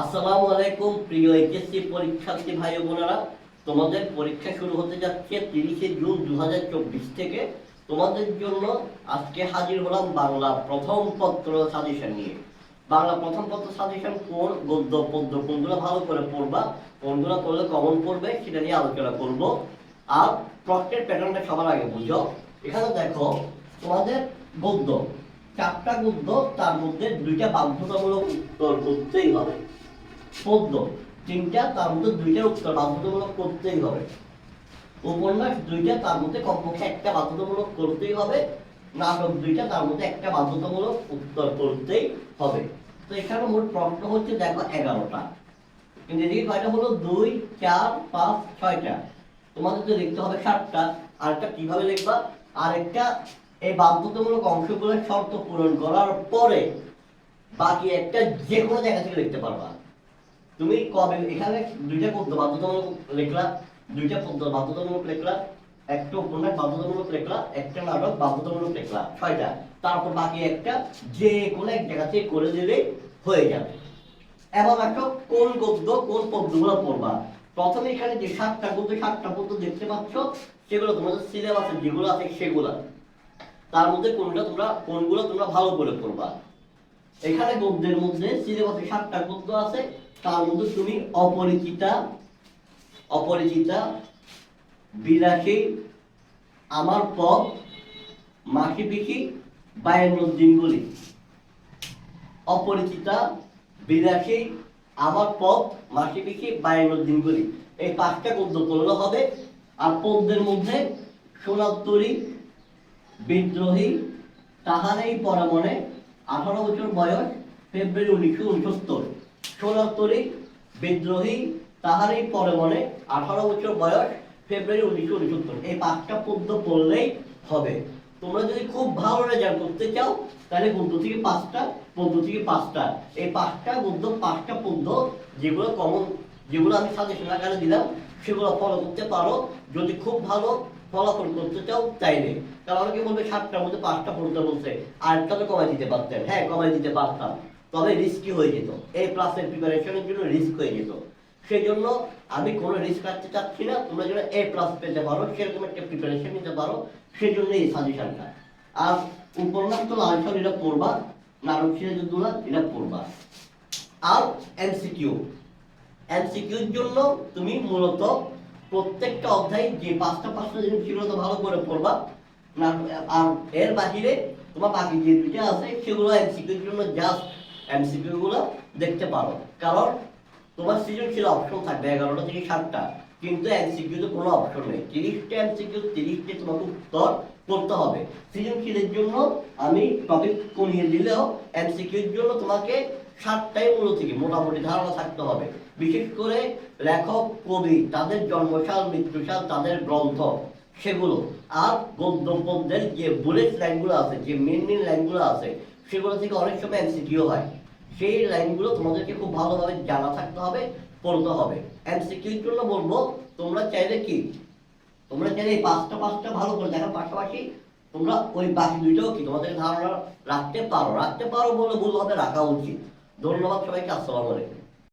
আসসালামু আলাইকুম, প্রিয় এইচএসসি পরীক্ষার্থী ভাই বোনেরা। তোমাদের পরীক্ষা শুরু হতে যাচ্ছে তিরিশে জুন দু হাজার চব্বিশ থেকে। তোমাদের জন্য আজকে হাজির হলাম বাংলা প্রথম পত্র সাজেশন নিয়ে। বাংলা প্রথম পত্র সাজেশন কোন, গদ্য, পদ্য, কোনগুলো ভালো করে পড়বা, কোনগুলো পড়লে কমন পড়বে সেটা নিয়ে আলোচনা করব। আর প্রশ্নের প্যাটার্নটা সবার আগে বুঝো। এখানে দেখো, তোমাদের গদ্য, চারটা গদ্য, তার মধ্যে দুইটা বাধ্যতামূলক উত্তর করতেই হবে। পদ্য তিনটা তার মধ্যে দুইটা উত্তর, বাধ্যতামূলক করতেই হবে। উপন্যাস দুইটা তার মধ্যে কমপক্ষে একটা বাধ্যতামূলক করতেই হবে। নাটক দুইটা তার মধ্যে একটা বাধ্যতামূলক উত্তর করতেই হবে। তো এখানে মোট প্রশ্ন হচ্ছে, দেখো এগারোটা। এদিকে কয়টা হলো দুই, চার, পাঁচ, ছয়টা। তোমাদের তো লিখতে হবে সাতটা। আরেকটা কীভাবে লিখবা? আরেকটা, এই বাধ্যতামূলক অংশগুলোর শর্ত পূরণ করার পরে বাকি একটা যে কোনো জায়গা থেকে লিখতে পারবা। তুমি কবে, এখানে দুইটা পদ্য, বাধ্যতামূলক লেখলা, দুইটা পদ্য, বাধ্যতামূলক লেখলা, একটা উপন্যাস, বাধ্যতামূলক লেখলা, একটা নাটক, বাধ্যতামূলক লেখলা, ছয়টা। তারপর বাকি একটা যে কোনো এক জায়গা থেকে করে দিলেই হয়ে যাবে। এবার দেখো কোন গদ্য, কোন পদ্যগুলো পড়বা? প্রথমে এখানে যে সাতটা গদ্য, সাতটা পদ্য দেখতে পাচ্ছ, সেগুলো তোমাদের সিলেবাসে যেগুলো আছে সেগুলো। তার মধ্যে কোনটা তোমরা, কোনগুলো তোমরা ভালো করে পড়বা। এখানে গদ্যের মধ্যে সিলেবাসে সাতটা গদ্য আছে তার মধ্যে তুমি অপরিচিতা অপরিচিতা, বিলাসী, আমার পথ, মাখি পিখি বায়ান্নর দিনগুলি। অপরিচিতা, বিলাসী, আমার পথ মাসি পিখি বায়ান্নর দিনগুলি। এই পাঁচটা গদ্য পড়লে হবে। আর পদ্যের মধ্যে সোনাত্তরী, বিদ্রোহী, তাহারেই পরামনে আঠারো বছর বয়স, ফেব্রুয়ারি উনিশশো উনসত্তর। সোনাত্তরী বিদ্রোহী তাহারই পরে মনে আঠারো বছর বয়স, ফেব্রুয়ারি উনিশশো উনসত্তর। এই পাঁচটা পদ্য পড়লেই হবে। তোমরা যদি খুব ভালো রেজাল্ট করতে চাও, তাহলে গদ্য থেকে পাঁচটা, পদ্য থেকে পাঁচটা। এই পাঁচটা গদ্য পাঁচটা পদ্য যেগুলো কমন যেগুলো আমি সাজেশন আকারে দিলাম, সেগুলো ফলো করতে পারো। যদি খুব ভালো ফলাফল করতে চাও চাইলে কারণ অনেকে বলবে, সাতটার মধ্যে পাঁচটা পড়তে বলছে। আরেকটা তো কমাই দিতে পারতেন। হ্যাঁ কমাই দিতে পারতাম। তবে রিস্কি হয়ে যেত। এই প্লাসের প্রিপারেশনের জন্য রিস্ক হয়ে যেত। সেই জন্য আমি কোনো রিস্ক রাখতে চাচ্ছি না, তোমরা যেন এ প্লাস পেতে পারো, সেরকম একটা প্রিপারেশন নিতে পারো সেই জন্য এই সাজেশনটা আর উপন্যাস তো লালসন এটা পড়বা নাটক সিরাজুদ্দৌলা এটা পড়বা আর এমসিকিউ এমসিকিউর জন্য তুমি মূলত প্রত্যেকটা অধ্যায় যে পাঁচটা পাঁচটা জিনিস সেগুলো তো ভালো করে পড়বা। আর এর বাহিরে তোমার বাকি যে দুইটা আছে, সেগুলো এমসিকিউর জন্য জাস্ট এমসিকিউ গুলো দেখতে পারো। কারণ তোমার সৃজনশীল অপশন থাকবে এগারোটা থেকে সাতটা। কিন্তু কোনো অপশন নেই। তিরিশটা এমসিকিউ তিরিশটা তোমাকে উত্তর করতে হবে। সৃজনশীলের জন্য আমি টপিক কমিয়ে দিলেও এমসিকিউর জন্য তোমাকে সাতটাই মূল থেকে মোটামুটি ধারণা থাকতে হবে। বিশেষ করে লেখক, কবি, তাদের জন্মসাল, মৃত্যুসাল, তাদের গ্রন্থ, সেগুলো। আর গদ্য পদ্যের যে বুলেট লাইনগুলো আছে, যে মেন মেন লাইনগুলো আছে সেগুলো থেকে অনেক সময় এমসিকিউ হয়। সেই লাইনগুলো তোমাদেরকে খুব ভালোভাবে জানা থাকতে হবে, পড়তে হবে। এমসিকিউর জন্য বলব, তোমরা চাইলে কি? তোমরা চাইলে এই পাঁচটা পাঁচটা ভালো করে দেখার পাশাপাশি তোমরা ওই বাকি দুইটাও কি তোমাদের ধারণা রাখতে পারো। রাখতে পারো বলে ভুল হবে রাখা উচিত। ধন্যবাদ সবাইকে, আসসালামু আলাইকুম।